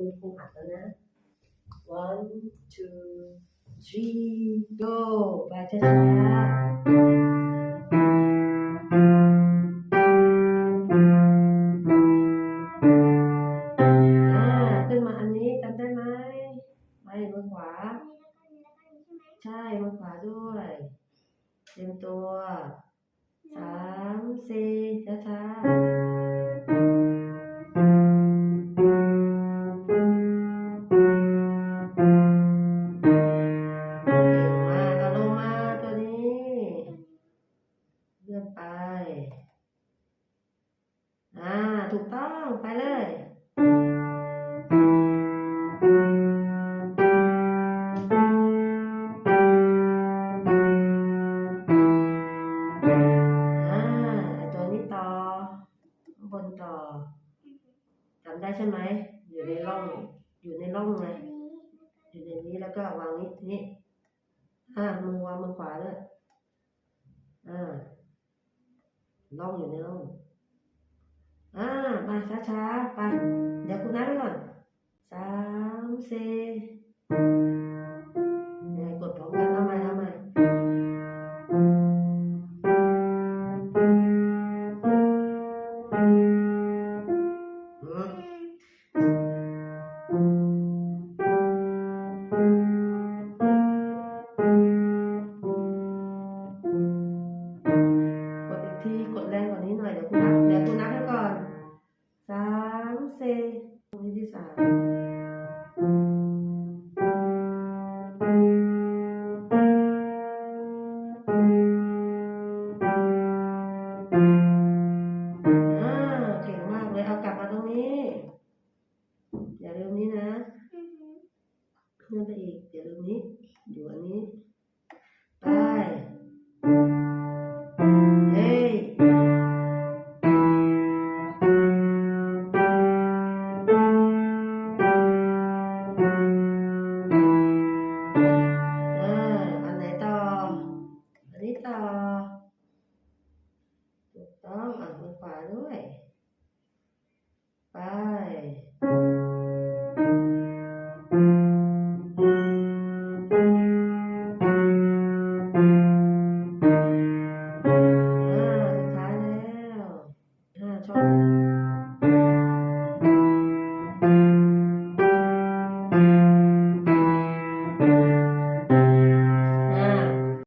คุณครูหัดแล้วนะ one two three go ไปช้าๆอ่าขึ้นมาอันนี้จำได้ไหมไปมือขวา ใช่มือขวาด้วยเตรียมตัวสามสี่ช้าช้าๆ ไป อ่า ถูกต้อง ไปเลยอ่าตัวนี้ต่อบนต่อจำได้ใช่ไหม อยู่ในร่อง อยู่ในร่องไงอยู่ในนี้แล้วก็วางนี้ นี้อ่ามือวางมือขวาด้วยอ่า ล่องอยู่ในร่องอ่ามาช้าๆไป เดี๋ยวคุณนับไปก่อน เลื่อนไปอีกอย่าลืมนี้อยู่อันนี้ ไปเฮ้ยอ่าอันไหนต่อ อันนี้ต่อ ถูกต้องอะมือขวาด้วย ไป Father.